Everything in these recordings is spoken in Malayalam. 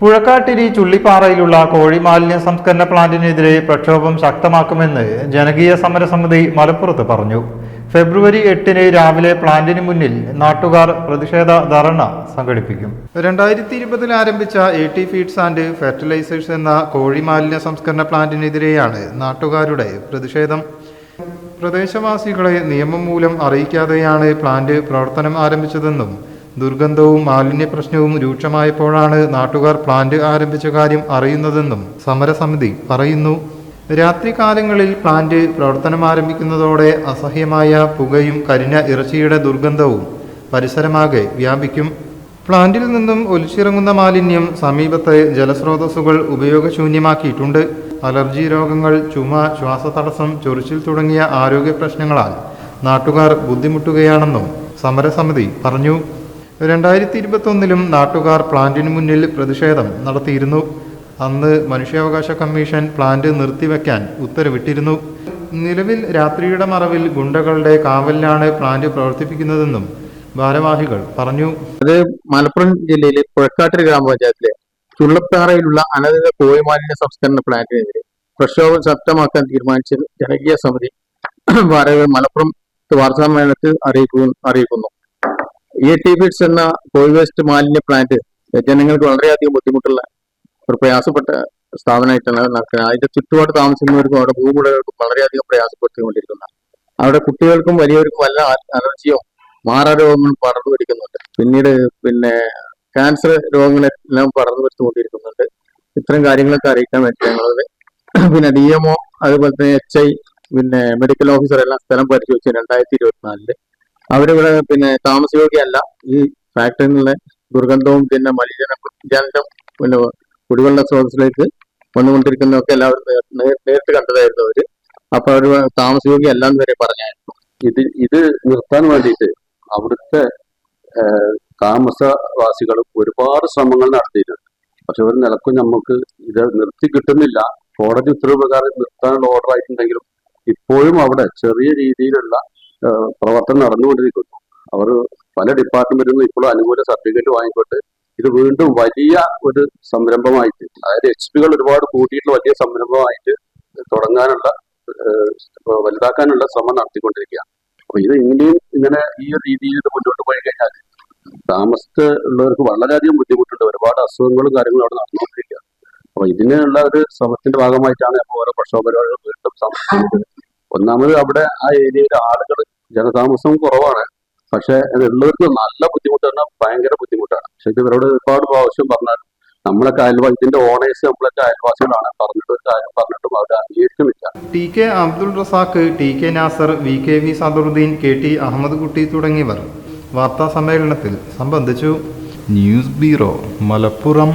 പുഴക്കാട്ടിരി ചുള്ളിപ്പാറയിലുള്ള കോഴി മാലിന്യ സംസ്കരണ പ്ലാന്റിനെതിരെ പ്രക്ഷോഭം ശക്തമാക്കുമെന്ന് ജനകീയ സമരസമിതി മലപ്പുറത്ത് പറഞ്ഞു. ഫെബ്രുവരി എട്ടിന് രാവിലെ പ്ലാന്റിന് മുന്നിൽ നാട്ടുകാർ പ്രതിഷേധ ധർണ സംഘടിപ്പിക്കും. രണ്ടായിരത്തി ഇരുപതിൽ ആരംഭിച്ച A T feeds and fertilisers എന്ന കോഴി മാലിന്യ സംസ്കരണ പ്ലാന്റിനെതിരെയാണ് നാട്ടുകാരുടെ പ്രതിഷേധം. പ്രദേശവാസികളെ നിയമം മൂലം അറിയിക്കാതെയാണ് പ്ലാന്റ് പ്രവർത്തനം ആരംഭിച്ചതെന്നും ദുർഗന്ധവും മാലിന്യ പ്രശ്നവും രൂക്ഷമായപ്പോഴാണ് നാട്ടുകാർ പ്ലാന്റ് ആരംഭിച്ച കാര്യം അറിയുന്നതെന്നും സമരസമിതി പറയുന്നു. രാത്രികാലങ്ങളിൽ പ്ലാന്റ് പ്രവർത്തനം ആരംഭിക്കുന്നതോടെ അസഹ്യമായ പുകയും കരിഞ്ഞ ഇറച്ചിയുടെ ദുർഗന്ധവും പരിസരമാകെ വ്യാപിക്കും. പ്ലാന്റിൽ നിന്നും ഒലിച്ചിറങ്ങുന്ന മാലിന്യം സമീപത്തെ ജലസ്രോതസ്സുകൾ ഉപയോഗശൂന്യമാക്കിയിട്ടുണ്ട്. അലർജി രോഗങ്ങൾ ചുമ ശ്വാസതടസ്സം ചൊറിച്ചിൽ തുടങ്ങിയ ആരോഗ്യ പ്രശ്നങ്ങളാൽ നാട്ടുകാർ ബുദ്ധിമുട്ടുകയാണെന്നും സമരസമിതി പറഞ്ഞു. രണ്ടായിരത്തി ഇരുപത്തൊന്നിലും നാട്ടുകാർ പ്ലാന്റിന് മുന്നിൽ പ്രതിഷേധം നടത്തിയിരുന്നു. അന്ന് മനുഷ്യാവകാശ കമ്മീഷൻ പ്ലാന്റ് നിർത്തിവെക്കാൻ ഉത്തരവിട്ടിരുന്നു. നിലവിൽ രാത്രിയുടെ മറവിൽ ഗുണ്ടകളുടെ കാവലിലാണ് പ്ലാന്റ് പ്രവർത്തിപ്പിക്കുന്നതെന്നും ഭാരവാഹികൾ പറഞ്ഞു. അത് മലപ്പുറം ജില്ലയിലെ പുഴക്കാട്ടിരി ഗ്രാമപഞ്ചായത്തിലെ ചുള്ളപ്പാറയിലുള്ള അനധികൃത കോഴി മാലിന്യ സംസ്കരണ പ്ലാന്റിനെതിരെ പ്രക്ഷോഭം ശക്തമാക്കാൻ തീരുമാനിച്ച ജനകീയ സമിതി ഭാരവാഹികൾ മലപ്പുറം വാർത്താ സമ്മേളനത്തിൽ അറിയിക്കുന്നു. ഇ ടി ഫിറ്റ്സ് എന്ന കോഴി വേസ്റ്റ് മാലിന്യ പ്ലാന്റ് ജനങ്ങൾക്ക് വളരെയധികം ബുദ്ധിമുട്ടുള്ള ഒരു പ്രയാസപ്പെട്ട സ്ഥാപനമായിട്ടാണ് നടക്കുന്നത്. അതിന്റെ ചുറ്റുപാട് താമസിക്കുന്നവർക്കും അവിടെ ഭൂമുടകൾക്കും വളരെയധികം പ്രയാസപ്പെട്ടുകൊണ്ടിരിക്കുന്ന അവിടെ കുട്ടികൾക്കും വലിയവർക്കും വല്ല അലർജിയോ മാറാരോഗങ്ങളും പടർന്നു പിടിക്കുന്നുണ്ട് പിന്നീട് പിന്നെ ക്യാൻസർ രോഗങ്ങളെല്ലാം പടർന്നു വരുത്തുകൊണ്ടിരിക്കുന്നുണ്ട് ഇത്തരം കാര്യങ്ങളൊക്കെ അറിയിക്കാൻ വേണ്ടി ഞങ്ങളത് പിന്നെ ഡി എംഒ അതുപോലെ തന്നെ എച്ച് ഐ പിന്നെ മെഡിക്കൽ ഓഫീസർ എല്ലാം സ്ഥലം പരിശോധിച്ചു രണ്ടായിരത്തി ഇരുപത്തിനാലിൽ അവരിവിടെ പിന്നെ താമസയോഗ്യല്ല ഈ ഫാക്ടറിയിലെ ദുർഗന്ധവും പിന്നെ മലിജന ജലം പിന്നെ കുടിവെള്ള സ്രോതസ്സിലേക്ക് വന്നുകൊണ്ടിരിക്കുന്നതൊക്കെ എല്ലാവരും നേരിട്ട് കണ്ടതായിരുന്നു അവർ. അപ്പൊ അവർ താമസയോഗ്യമല്ല എന്ന് വരെ പറഞ്ഞായിരുന്നു. ഇത് ഇത് നിർത്താൻ വേണ്ടിയിട്ട് അവിടുത്തെ താമസവാസികളും ഒരുപാട് ശ്രമങ്ങൾ നടത്തിയിട്ടുണ്ട്. പക്ഷെ ഒരു നിലക്കും നമുക്ക് ഇത് നിർത്തി കിട്ടുന്നില്ല. കോടതി ഉത്തരവ് പ്രകാരം നിർത്താനുള്ള ഓർഡർ ആയിട്ടുണ്ടെങ്കിലും ഇപ്പോഴും അവിടെ ചെറിയ രീതിയിലുള്ള പ്രവർത്തനം നടന്നുകൊണ്ടിരിക്കുന്നു. അവർ പല ഡിപ്പാർട്ട്മെന്റിൽ നിന്നും ഇപ്പോഴും അനുകൂല സർട്ടിഫിക്കറ്റ് വാങ്ങിക്കൊണ്ട് ഇത് വീണ്ടും വലിയ ഒരു സംരംഭമായിട്ട് അതായത് എച്ച് പികൾ ഒരുപാട് കൂട്ടിയിട്ടുള്ള വലിയ സംരംഭമായിട്ട് തുടങ്ങാനുള്ള വലുതാക്കാനുള്ള ശ്രമം നടത്തിക്കൊണ്ടിരിക്കുകയാണ്. അപ്പൊ ഇത് ഇങ്ങനെയും ഇങ്ങനെ ഈ ഒരു രീതിയിൽ ഇത് മുന്നോട്ട് പോയി കഴിഞ്ഞാൽ താമസത്ത് ഉള്ളവർക്ക് വളരെയധികം ബുദ്ധിമുട്ടുണ്ട്. ഒരുപാട് അസുഖങ്ങളും കാര്യങ്ങളും അവിടെ നടന്നുകൊണ്ടിരിക്കുകയാണ്. അപ്പൊ ഇതിനുള്ള ഒരു ശ്രമത്തിന്റെ ഭാഗമായിട്ടാണ് ഓരോ പ്രക്ഷോഭ പരിപാടികൾ വീണ്ടും ഒന്നാമത് അവിടെ ആ ഏരിയയിലെ ആളുകൾ ജനതാമസം കുറവാണ്. പക്ഷെ ഉള്ളവർക്ക് നല്ല ബുദ്ധിമുട്ട് പറഞ്ഞാൽ ഭയങ്കര ബുദ്ധിമുട്ടാണ്. പക്ഷെ ഇവരോട് ഒരുപാട് പ്രാവശ്യം പറഞ്ഞാൽ നമ്മളൊക്കെ അയൽവാസി ഇതിന്റെ ഓണേഴ്സ് നമ്മളൊക്കെ അയൽവാസികളാണ്. പറഞ്ഞിട്ട് ഒരു കാര്യം പറഞ്ഞിട്ടും അവർ അംഗീകരിക്കുന്നില്ല. T K Abdul Razak T K Nasar V K V Sadaruddin K T Ahmed Kutty തുടങ്ങിയവർ വാർത്താ സമ്മേളനത്തിൽ സംബന്ധിച്ചു. News bureau Malappuram.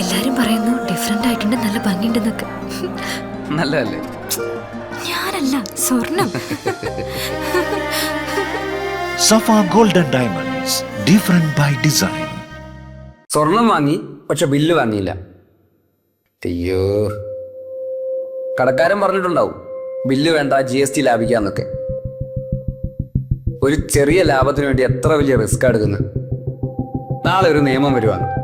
എല്ലാരും പറയുന്നു ഡിഫറെന്റ് ആയിട്ടുണ്ട് നല്ല ഭംഗിയുണ്ടെന്നൊക്കെ. നല്ലതല്ലേ? ഞാനല്ല സ്വർണം. Safa golden diamonds different by design സ്വർണം വാങ്ങി പക്ഷെ ബില്ല് വാങ്ങിയില്ല. അയ്യോ. കടക്കാരൻ പറഞ്ഞിട്ടുണ്ടാവും ബില്ല് വേണ്ട ജി എസ് ടി ലാഭിക്കാന്നൊക്കെ. ഒരു ചെറിയ ലാഭത്തിന് വേണ്ടി എത്ര വലിയ റിസ്ക് എടുക്കുന്നത്? നാളെ ഒരു നിയമം വരുവാണ്.